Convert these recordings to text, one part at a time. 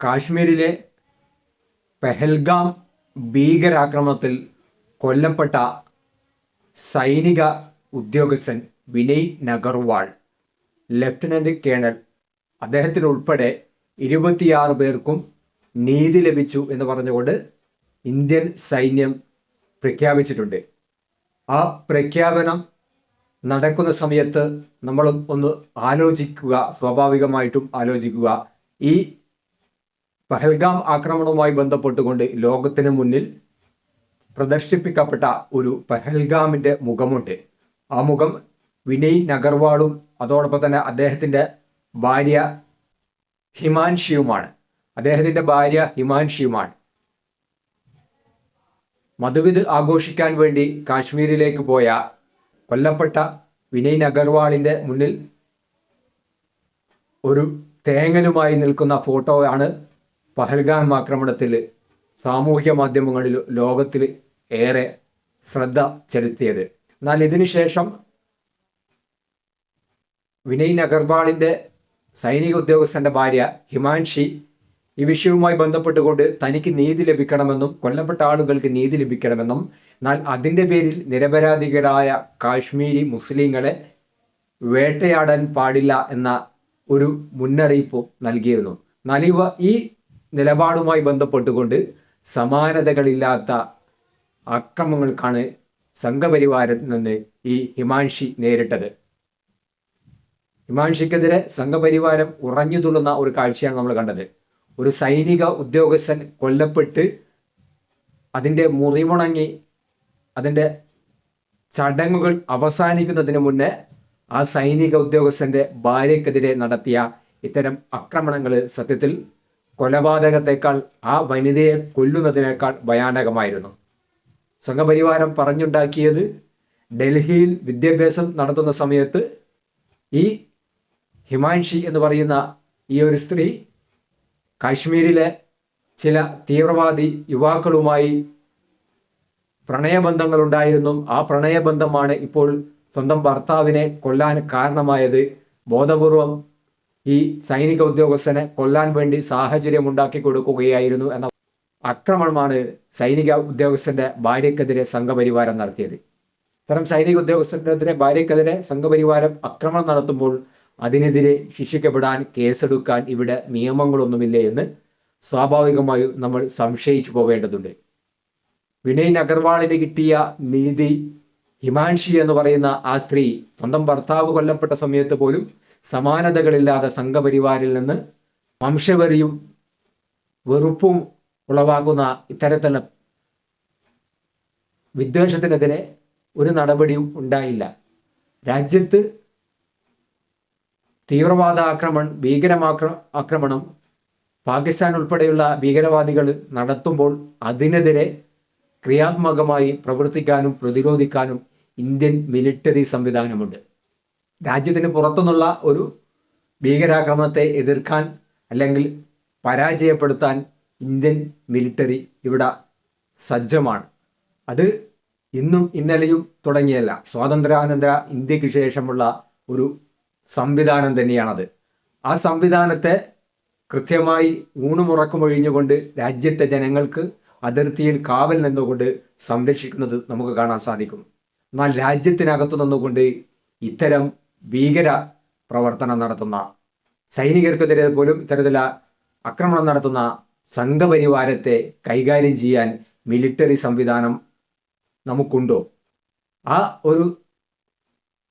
കാശ്മീരിലെ പെഹൽഗാം ഭീകരാക്രമണത്തിൽ കൊല്ലപ്പെട്ട സൈനിക ഉദ്യോഗസ്ഥൻ വിനയ് നഗർവാൾ ലഫ്റ്റനന്റ് കേണൽ അദ്ദേഹത്തിനുൾപ്പെടെ ഇരുപത്തിയാറ് പേർക്കും നീതി ലഭിച്ചു എന്ന് പറഞ്ഞുകൊണ്ട് ഇന്ത്യൻ സൈന്യം പ്രഖ്യാപിച്ചിട്ടുണ്ട്. ആ പ്രഖ്യാപനം നടക്കുന്ന സമയത്ത് നമ്മൾ ഒന്ന് ആലോചിക്കുക സ്വാഭാവികമായിട്ടും ആലോചിക്കുക. ഈ പഹൽഗാം ആക്രമണവുമായി ബന്ധപ്പെട്ടുകൊണ്ട് ലോകത്തിന് മുന്നിൽ പ്രദർശിപ്പിക്കപ്പെട്ട ഒരു പഹൽഗാമിന്റെ മുഖമുണ്ട്. ആ മുഖം വിനയ് നഗർവാളും അതോടൊപ്പം തന്നെ അദ്ദേഹത്തിന്റെ ഭാര്യ ഹിമാൻഷിയുമാണ്. അദ്ദേഹത്തിന്റെ ഭാര്യ ഹിമാൻഷിയുമാണ്. മധുവിത് ആഘോഷിക്കാൻ വേണ്ടി കാശ്മീരിലേക്ക് പോയ കൊല്ലപ്പെട്ട വിനയ് നഗർവാളിന്റെ മുന്നിൽ ഒരു തേങ്ങലുമായി നിൽക്കുന്ന ഫോട്ടോയാണ് പഹൽഗാം ആക്രമണത്തിൽ സാമൂഹിക മാധ്യമങ്ങളിൽ ലോകത്തിൽ ഏറെ ശ്രദ്ധ ചെലുത്തിയത്. എന്നാൽ ഇതിനുശേഷം വിനയ് അഗർവാളിന്റെ സൈനിക ഉദ്യോഗസ്ഥന്റെ ഭാര്യ ഹിമാൻഷി ഈ വിഷയവുമായി ബന്ധപ്പെട്ടുകൊണ്ട് തനിക്ക് നീതി ലഭിക്കണമെന്നും കൊല്ലപ്പെട്ട ആളുകൾക്ക് നീതി ലഭിക്കണമെന്നും എന്നാൽ അതിന്റെ പേരിൽ നിരപരാധികളായ കാശ്മീരി മുസ്ലിങ്ങളെ വേട്ടയാടാൻ പാടില്ല എന്ന ഒരു മുന്നറിയിപ്പ് നൽകിയിരുന്നു. എന്നാൽ ഇവ ഈ നിലപാടുമായി ബന്ധപ്പെട്ടുകൊണ്ട് സമാനതകളില്ലാത്ത അക്രമങ്ങൾക്കാണ് സംഘപരിവാരത്തിൽ നിന്ന് ഈ ഹിമാൻഷി നേരിട്ടത്. ഹിമാൻഷിക്കെതിരെ സംഘപരിവാരം ഉറഞ്ഞു തുള്ളുന്ന ഒരു കാഴ്ചയാണ് നമ്മൾ കണ്ടത്. ഒരു സൈനിക ഉദ്യോഗസ്ഥൻ കൊല്ലപ്പെട്ട് അതിന്റെ മുറിവുണങ്ങി അതിന്റെ ചടങ്ങുകൾ അവസാനിക്കുന്നതിന് മുന്നേ ആ സൈനിക ഉദ്യോഗസ്ഥന്റെ ഭാര്യക്കെതിരെ നടത്തിയ ഇത്തരം ആക്രമണങ്ങൾ സത്യത്തിൽ കൊലപാതകത്തെക്കാൾ ആ വനിതയെ കൊല്ലുന്നതിനേക്കാൾ ഭയാനകമായിരുന്നു. സംഘപരിവാരം പറഞ്ഞുണ്ടാക്കിയത് ഡൽഹിയിൽ വിദ്യാഭ്യാസം നടത്തുന്ന സമയത്ത് ഈ ഹിമാൻഷി എന്ന് പറയുന്ന ഈ ഒരു സ്ത്രീ കാശ്മീരിലെ ചില തീവ്രവാദി യുവാക്കളുമായി പ്രണയബന്ധങ്ങൾ ഉണ്ടായിരുന്നു ആ പ്രണയബന്ധമാണ് ഇപ്പോൾ സ്വന്തം ഭർത്താവിനെ കൊല്ലാൻ കാരണമായത്. ബോധപൂർവം ഈ സൈനിക ഉദ്യോഗസ്ഥനെ കൊല്ലാൻ വേണ്ടി സാഹചര്യം ഉണ്ടാക്കി കൊടുക്കുകയായിരുന്നു എന്ന അക്രമണമാണ് സൈനിക ഉദ്യോഗസ്ഥന്റെ ഭാര്യക്കെതിരെ സംഘപരിവാരം നടത്തിയത്. ഇത്തരം സൈനിക ഉദ്യോഗസ്ഥനെതിരെ ഭാര്യക്കെതിരെ സംഘപരിവാരം ആക്രമണം നടത്തുമ്പോൾ അതിനെതിരെ ശിക്ഷിക്കപ്പെടാൻ കേസെടുക്കാൻ ഇവിടെ നിയമങ്ങളൊന്നുമില്ല എന്ന് സ്വാഭാവികമായും നമ്മൾ സംശയിച്ചു പോവേണ്ടതുണ്ട്. വിനയ് അഗർവാളിന് കിട്ടിയ നീതി ഹിമാൻഷി എന്ന് പറയുന്ന ആ സ്ത്രീ സ്വന്തം ഭർത്താവ് കൊല്ലപ്പെട്ട സമയത്ത് പോലും സമാനതകളില്ലാതെ സംഘപരിവാരിൽ നിന്ന് വംശവരിയും വെറുപ്പും ഉളവാകുന്ന ഇത്തരത്തിലുള്ള വിദ്വേഷത്തിനെതിരെ ഒരു നടപടിയും ഉണ്ടായില്ല. രാജ്യത്ത് തീവ്രവാദ ആക്രമണം ഭീകരമാക്ര ആക്രമണം പാകിസ്ഥാൻ ഉൾപ്പെടെയുള്ള ഭീകരവാദികൾ നടത്തുമ്പോൾ അതിനെതിരെ ക്രിയാത്മകമായി പ്രവർത്തിക്കാനും പ്രതിരോധിക്കാനും ഇന്ത്യൻ മിലിറ്ററി സംവിധാനമുണ്ട്. രാജ്യത്തിന് പുറത്തുനിന്നുള്ള ഒരു ഭീകരാക്രമണത്തെ എതിർക്കാൻ അല്ലെങ്കിൽ പരാജയപ്പെടുത്താൻ ഇന്ത്യൻ മിലിറ്ററി ഇവിടെ സജ്ജമാണ്. അത് ഇന്നും ഇന്നലെയും തുടങ്ങിയല്ല. സ്വാതന്ത്ര്യാനന്തര ഇന്ത്യയ്ക്ക് ശേഷമുള്ള ഒരു സംവിധാനം തന്നെയാണത്. ആ സംവിധാനത്തെ കൃത്യമായി ഊണുമുറക്കുമൊഴിഞ്ഞുകൊണ്ട് രാജ്യത്തെ ജനങ്ങൾക്ക് അതിർത്തിയിൽ കാവൽ നിന്നുകൊണ്ട് സംരക്ഷിക്കുന്നത് നമുക്ക് കാണാൻ സാധിക്കും. എന്നാൽ രാജ്യത്തിനകത്തു നിന്നുകൊണ്ട് ഇത്തരം ഭീകര പ്രവർത്തനം നടത്തുന്ന സൈനികർക്കെതിരെ പോലും ഇത്തരത്തിലുള്ള ആക്രമണം നടത്തുന്ന സംഘപരിവാരത്തെ കൈകാര്യം ചെയ്യാൻ മിലിറ്ററി സംവിധാനം നമുക്കുണ്ടോ? ആ ഒരു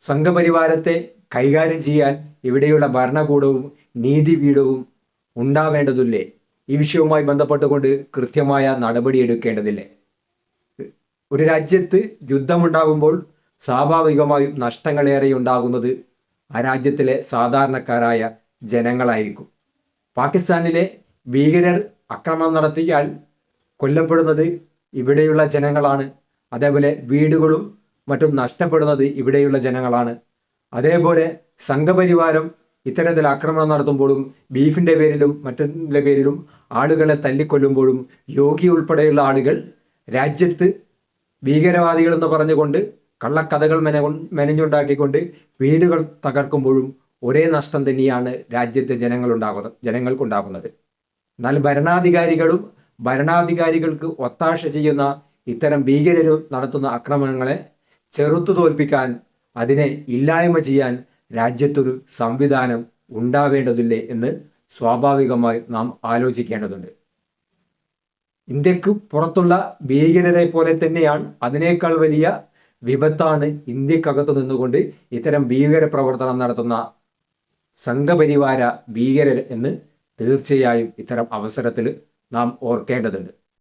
സംഘപരിവാരത്തെ കൈകാര്യം ചെയ്യാൻ ഇവിടെയുള്ള ഭരണകൂടവും നീതിപീഠവും ഉണ്ടാവേണ്ടതില്ലേ? ഈ വിഷയവുമായി ബന്ധപ്പെട്ടുകൊണ്ട് കൃത്യമായ നടപടി എടുക്കേണ്ടതില്ലേ ഒരു രാജ്യത്ത് യുദ്ധമുണ്ടാകുമ്പോൾ സ്വാഭാവികമായും നഷ്ടങ്ങളേറെ ഉണ്ടാകുന്നത് ആ രാജ്യത്തിലെ സാധാരണക്കാരായ ജനങ്ങളായിരിക്കും. പാകിസ്ഥാനിലെ ഭീകരർ അക്രമം നടത്തിയാൽ കൊല്ലപ്പെടുന്നത് ഇവിടെയുള്ള ജനങ്ങളാണ്. അതേപോലെ വീടുകളും മറ്റും നഷ്ടപ്പെടുന്നത് ഇവിടെയുള്ള ജനങ്ങളാണ്. അതേപോലെ സംഘപരിവാരം ഇത്തരത്തിൽ ആക്രമണം നടത്തുമ്പോഴും ബീഫിന്റെ പേരിലും മറ്റൊന്നിന്റെ പേരിലും ആളുകളെ തല്ലിക്കൊല്ലുമ്പോഴും യോഗി ഉൾപ്പെടെയുള്ള ആളുകൾ രാജ്യത്ത് ഭീകരവാദികൾ എന്ന് പറഞ്ഞുകൊണ്ട് കള്ളക്കഥകൾ മെന മെനഞ്ഞുണ്ടാക്കിക്കൊണ്ട് വീടുകൾ തകർക്കുമ്പോഴും ഒരേ നഷ്ടം തന്നെയാണ് രാജ്യത്തെ ജനങ്ങൾ ഉണ്ടാകുന്നത് ജനങ്ങൾക്കുണ്ടാകുന്നത്. എന്നാൽ ഭരണാധികാരികളും ഭരണാധികാരികൾക്ക് ഒത്താശ ചെയ്യുന്ന ഇത്തരം ഭീകരരും നടത്തുന്ന ആക്രമണങ്ങളെ ചെറുത്തു തോൽപ്പിക്കാൻ അതിനെ ഇല്ലായ്മ ചെയ്യാൻ രാജ്യത്തൊരു സംവിധാനം ഉണ്ടാവേണ്ടതില്ലേ എന്ന് സ്വാഭാവികമായി നാം ആലോചിക്കേണ്ടതുണ്ട്. ഇന്ത്യയ്ക്ക് പുറത്തുള്ള ഭീകരരെ പോലെ തന്നെയാണ് അതിനേക്കാൾ വലിയ വിപത്താണ് ഇന്ത്യക്കകത്ത് നിന്നുകൊണ്ട് ഇത്തരം ഭീകര പ്രവർത്തനം നടത്തുന്ന സംഘപരിവാര ഭീകരർ എന്ന് തീർച്ചയായും ഇത്തരം അവസരത്തിൽ നാം ഓർക്കേണ്ടതുണ്ട്.